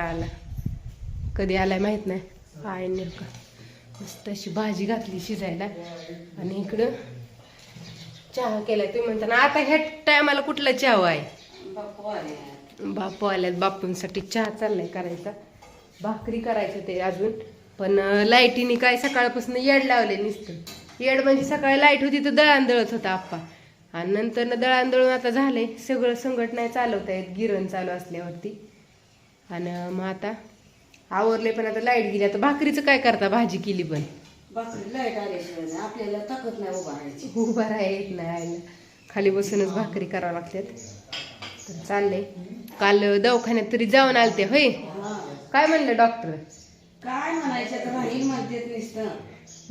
आला? कधी आलाय माहीत नाही. आहे नेमका? मस्त अशी भाजी घातली शिजायला. आणि इकडं चहा केलाय. तुम्ही म्हणता ना आता ह्या टायमाला कुठला चहा हो आहे बापू आल्यात. बापूंसाठी चहा चाललाय करायचा. भाकरी करायचं ते अजून. पण लाईटीने काय सकाळपासून येड लावले नुसतं. येड म्हणजे सकाळी लाइट होती तर दळण दळत होता आप्पा. आणि नंतर ना दळण दळून आता झालंय. सगळं संघट नाही चालवता येत गिरण चालू असल्यावरती. आणि मग आता आवरले पण आता लाइट गेली. आता भाकरीचं काय करता? भाजी केली पण. भाकरी लाइट आल्याशिवाय नाही. आपल्याला ताकद नाही उभा राहायची. उभा राहा येत नाही. आईला खाली बसूनच भाकरी करावं लागतात. तर चाललंय काल दवाखान्यात तरी जाऊन आलते होय. काय म्हणलं डॉक्टर? काय म्हणायचं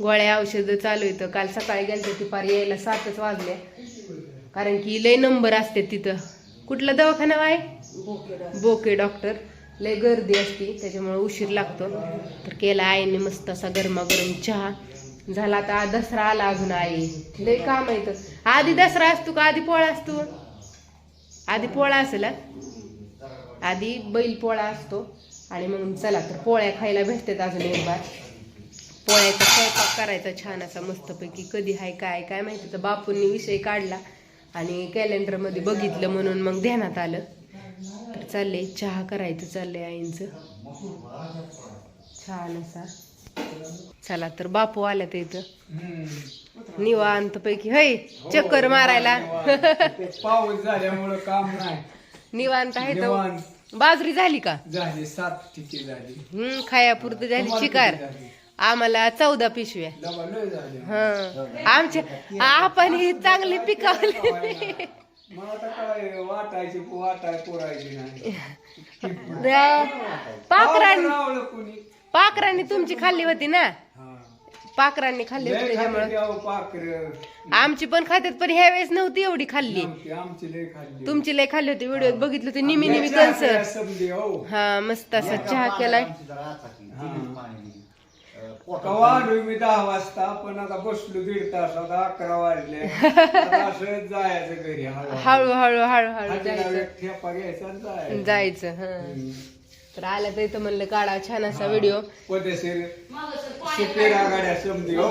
गोळ्या औषधं चालू येतं काल सकाळी गेलं दुपारी यायला सातच वाजले. कारण की लय नंबर असते तिथं. कुठला दवाखाना आहे? बोके डॉक्टर. लय गर्दी असते त्याच्यामुळे उशीर लागतो. तर केला आईने मस्त असा गरमागरम चहा. झाला आता दसरा आला अजून आई. लय काम येतं आधी दसरा असतो का? आधी पोळा असतो? आधी पोळा असेल आधी बैल पोळा असतो. आणि मग चला तर पोळ्या खायला भेटतात अजून एक बार. पोळ्याचा स्वयंपाक करायचा छान असा मस्तपैकी. कधी हाय काय काय माहिती. तर बापूंनी विषय काढला आणि कॅलेंडरमध्ये बघितलं म्हणून मग ध्यानात आलं. तर चाललंय चहा करायचं चाललंय आईंचं. छान असा. चला तर बापू आल्या तर इथं. निवांत पैकी हय चक्कर मारायला. पाऊस झाल्यामुळं काम नाही. निवांत आहे तर. बाजरी झाली का? झाली सात ठिके झाली. हम्म खायापुरतं झाली शिकार? आम्हाला चौदा पिशव्या. हा. आमच्या आपण ही चांगली पिकावली. मला आता काय वाटायची वाटाय पुरायची नाही. कोणी? पाखरांनी तुमची खाल्ली होती ना? हा. पाखरांनी खाल्ली होती लय त्याच्यामुळे पाखरं. आमची पण खात्यात पण ह्या वेळेस नव्हती एवढी खाल्ली. नव्हती, आमची लय खाल्ली. तुमची लय खाल्ली होती. व्हिडिओत बघितलं होती निमी निमी याच्या कंस हो. हा मस्त असा चहा केलाय. कवा आलोय मी दहा वाजता? पण आता बसलो दीड तास आता अकरा वाजले. आता असं जायचं घरी हळूहळू. हळू हळू हळू हळू जायचं. एक ठेपा घ्यायचा आणि जायचं. हा. तर आल्या तर इथं म्हणलं काढा छान असा व्हिडिओ पदेशीर सुपेरा गाड्या समधी हो.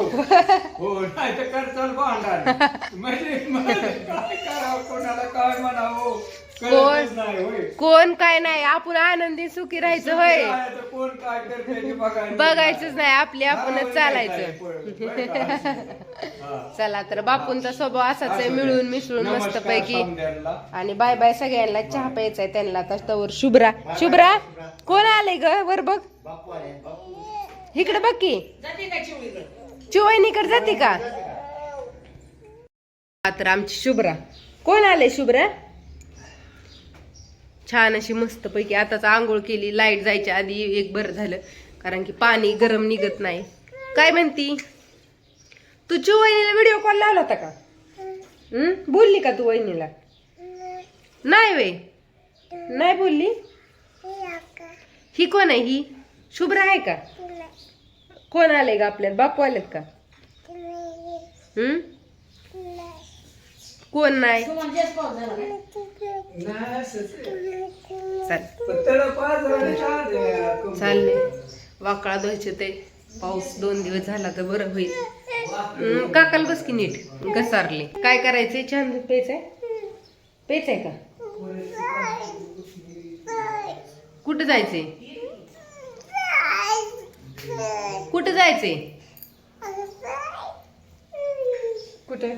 हो नाही तर करचाल भांडण. म्हणजे म्हणजे काय करावं कोणाला काय म्हणावं? होय. कोण काय नाही आपण आनंदी सुखी राहायचं होय. कोण काय करते बघायचंच नाही आपली आपणच चालायचं? हा. चला तर बापूंचा स्वभाव असाच आहे मिळून मिसळून मस्त पैकी. आणि बाय बाय सगळ्यांना चहा प्यायचा आहे त्यांना आता तवर शुभ्रा. शुभ्रा कोण आले ग? वर बघ. इकडे बघ की. जाते का चिवळीकडे? चिवणीकडे जाते का? तर आमची शुभ्रा. कोण आले शुभ्रा? छान अशी मस्त पैकी आताच आंघोळ केली लाइट जायच्या आधी एक बरं झालं. कारण की पाणी गरम निघत नाही. काय म्हणती? तू वहिनीला व्हिडिओ कॉल लावला होता का? बोलली का तू वहिनीला? नाही वे. नाही बोलली? ही कोण आहे ही? शुभ्र आहे का? कोण आले का आपल्याला? बापू आलेत का? हम्म कोण नाही? तुम्हाला जास्त पाऊस झाला काय नाही असंच आहे. चाल पण त्याला पाच वेळा चहा द्या. कमी. चालले. वाकळा धुवायचे ते. पाऊस दोन दिवस झाला तर बरं होईल. काकाला बस की नीट. घसारले. काय करायचंय? छान दूध प्यायचंय? प्यायचंय का? कुठं जायचंय? कुठं जायचंय? कुठं?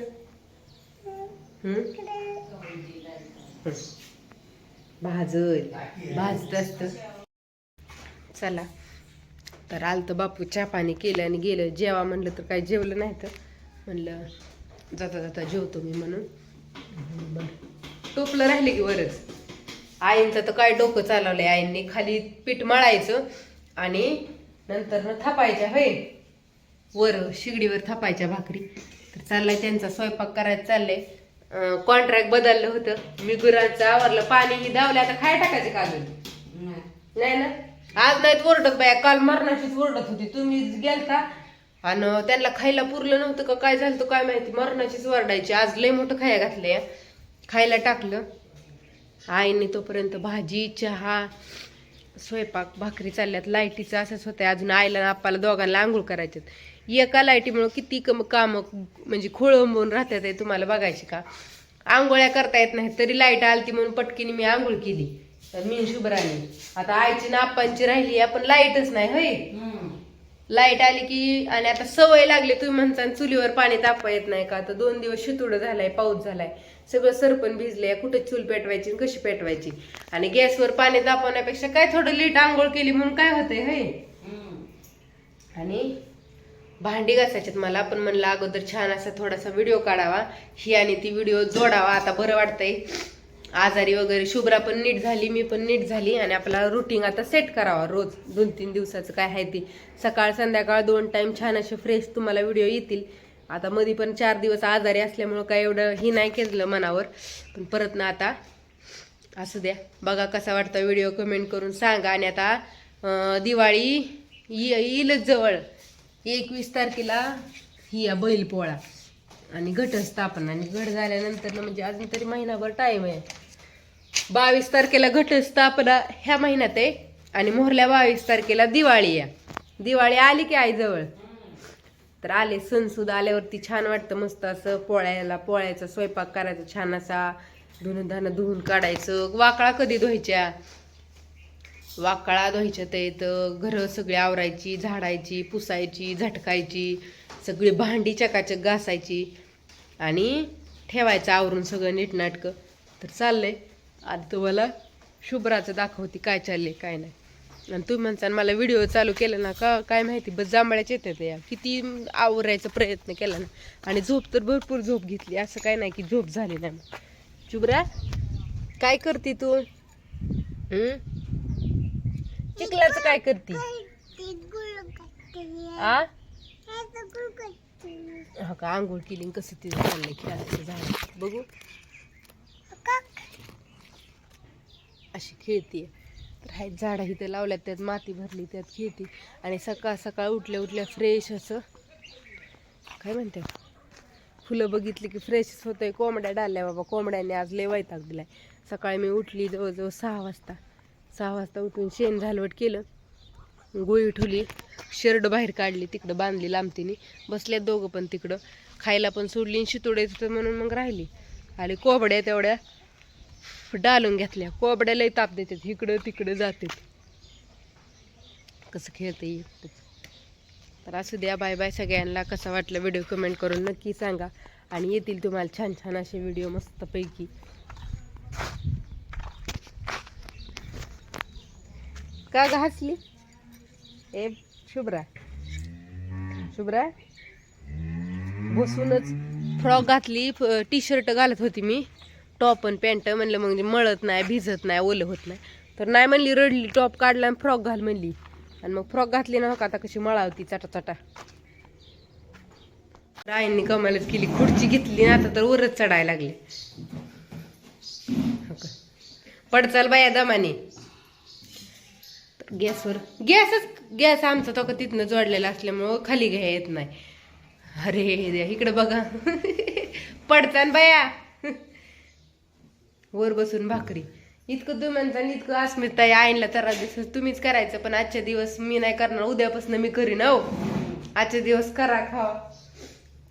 भाजल भाजत असत चला. तर आलं तर बापू चहा पाणी केलं आणि गेलं. जेवा म्हणलं तर काय जेवलं नाही तर म्हणलं जाता जाता जेवतो मी म्हणून. बरं. टोपलं राहिले की वरच. आईंचं तर काय डोकं चालवलंय. आईंनी खाली पीठ मळायचं आणि नंतर थापायच्या होय? वर शिगडीवर थापायच्या भाकरी. तर चाललाय त्यांचा स्वयंपाक करायचं चाललाय. कॉन्ट्रॅक्ट बदललं होतं. मी गुरांचं आवरलं पाणी ही धावलं आता खाय टाकायचं का अजून? नाही. ना? आज नाहीत ओरडत बाया काल मरणाचीच ओरडत होती. तुम्ही गेलता आणि त्यांना खायला पुरलं नव्हतं का? काय झालं होतं काय माहिती? मरणाचीच ओरडायची. आज लय मोठं खाया घातलंय. खायला टाकलं. आईने तोपर्यंत भाजी चहा स्वयंपाक भाकरी चालल्यात. लाईटीचं असंच होतं अजून आईला आपाला दोघांना आंघोळ करायच्यात एका लाईटीमुळं किती कम कामं म्हणजे खोळंबून राहतात हे तुम्हाला बघायची का? आंघोळ्या करता येत नाही तरी लाइट आलती म्हणून पटकीने मी आंघोळ केली. तर मी शुभ्राने. आता आईची ना आप्पांची राहिली आहे, पण लाईटच नाही होय. लाइट आली की आणि आता सवय लागली तुम्ही म्हणता चुलीवर पाणी तापा येत नाही का? आता दोन दिवस शितुडं झालाय पाऊस झालाय. सगळं सरपण भिजलंय कुठं चूल पेटवायची आणि कशी पेटवायची? आणि गॅसवर पाणी तापवण्यापेक्षा काय थोडं लीट आंघोळ केली म्हणून काय होतंय होय? हम्म. आणि भांडी घासायच्यात मला पण म्हणलं अगोदर छान असा थोडासा व्हिडिओ काढावा. ही आणि ती व्हिडिओ जोडावा. आता बरं वाटतंय. आजारी वगैरे शुभ्रा पण नीट झाली मी पण नीट झाली आणि आपला रुटीन आता सेट करावा रोज. दोन तीन दिवसाचं काय आहे ती. सकाळ संध्याकाळ दोन टाईम छान असे फ्रेश तुम्हाला व्हिडिओ येतील. आता मध्ये पण चार दिवस आजारी असल्यामुळं काय एवढं ही नाही केलं मनावर. पण परत ना आता असू द्या. बघा कसा वाटतं व्हिडिओ कमेंट करून सांगा. आणि आता दिवाळी येईलच जवळ. एकवीस तारखेला ही या बैलपोळा आणि घटस्थापना. आणि घट झाल्यानंतर ना म्हणजे अजून तरी महिनाभर टाईम आहे. बावीस तारखेला घटस्थापना ह्या महिन्यात आहे. आणि मोहरल्या बावीस तारखेला दिवाळी आहे. दिवाळी आली की आई जवळ तर आले सणसुद्धा आल्यावरती छान वाटतं मस्त असं पोळ्याला पोळ्याचा स्वयंपाक करायचा छान असा धुणं धानं धुवून काढायचं. वाकळा कधी धुवायच्या? वाकळा धुवायच्या ते तर घरं सगळी आवरायची झाडायची पुसायची झटकायची सगळी भांडी चकाचक घासायची आणि ठेवायचं आवरून सगळं नीटनाटकं तर चाललंय. आता तुम्हाला शुभ्राचं दाखवते काय चालले काय नाही. आणि तुम्ही म्हणता मला व्हिडिओ चालू केला ना का? काय माहिती बस जांभळ्याच्या येतात या. किती आवरायचा प्रयत्न केला ना. आणि झोप तर भरपूर झोप घेतली. असं काय नाही की झोप झाली नाही शुभ्रा काय करते तू? चिखलाच काय करते? आ? हा का आंघोळ केली कसं तिचं चाललंय खेळायचं झालं. बघू. अशी खेळते. तर हाय झाडं इथं लावल्यात त्यात माती भरली त्यात खेळते. आणि सकाळ सकाळ उठल्या उठल्या फ्रेश असं काय म्हणते? फुलं बघितली की फ्रेशच होतंय. कोंबड्या डालल्या बाबा कोंबड्याने आज लय वैताग दिलाय. सकाळी मी उठली जवळजवळ सहा वाजता. सहा वाजता उठून शेण झालवट केलं. गोळी ठेवली शर्ट बाहेर काढली तिकडं बांधली लांबतीने. बसल्यात दोघं पण तिकडं. खायला पण सोडली आणि शितोडे तर म्हणून मग राहिली. आणि कोबड्या तेवढ्या डालून घेतल्या. कोबड्यालाही लई ताप देतात. इकडं तिकडं जातात. कसं खेळतं एकटंच तर असू द्या. बाय बाय सगळ्यांना. कसा वाटलं व्हिडिओ कमेंट करून नक्की सांगा. आणि येतील तुम्हाला छान छान असे व्हिडिओ मस्तपैकी. का घासली? ए शुभ्रा. शुभ्रा? बसूनच फ्रॉक घातली टी शर्ट घालत होती मी. टॉप आणि पॅन्ट म्हणलं मग मळत नाही भिजत नाही ओलं होत नाही. तर नाही म्हणली रडली टॉप काढला आणि फ्रॉक घाल म्हणली. आणि मग फ्रॉक घातली ना हो का आता कशी मळावती चटा चटा राईंनी कमालच केली खुर्ची घेतली ना आता तर वरच चढायला लागली. हो का? पडचाल बाया दमाने. गॅसवर. गॅसच गॅस आमचा तो का तिथनं जोडलेला असल्यामुळं खाली घ्या येत नाही. अरे इकडं बघा. पडतान बाया. वर बसून भाकरी. इतकं तुम्ही इतकं अस्मिता आईनला तर दिवस तुम्हीच करायचं पण आजच्या दिवस मी नाही करणार. उद्यापासून मी करीन हो. आजचे दिवस करा खावा.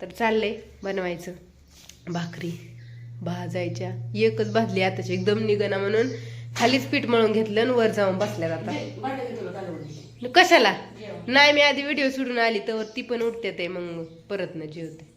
तर चाललंय बनवायचं. भाकरी भाजायच्या. एकच भाजली आताची. एकदम निघना म्हणून खालीच पीठ मळून घेतलं आणि वर जाऊन तुला कालवण कशाला? नाही मी आधी व्हिडिओ सोडून आली तर ती पण उठते ते मग परत न जेवते.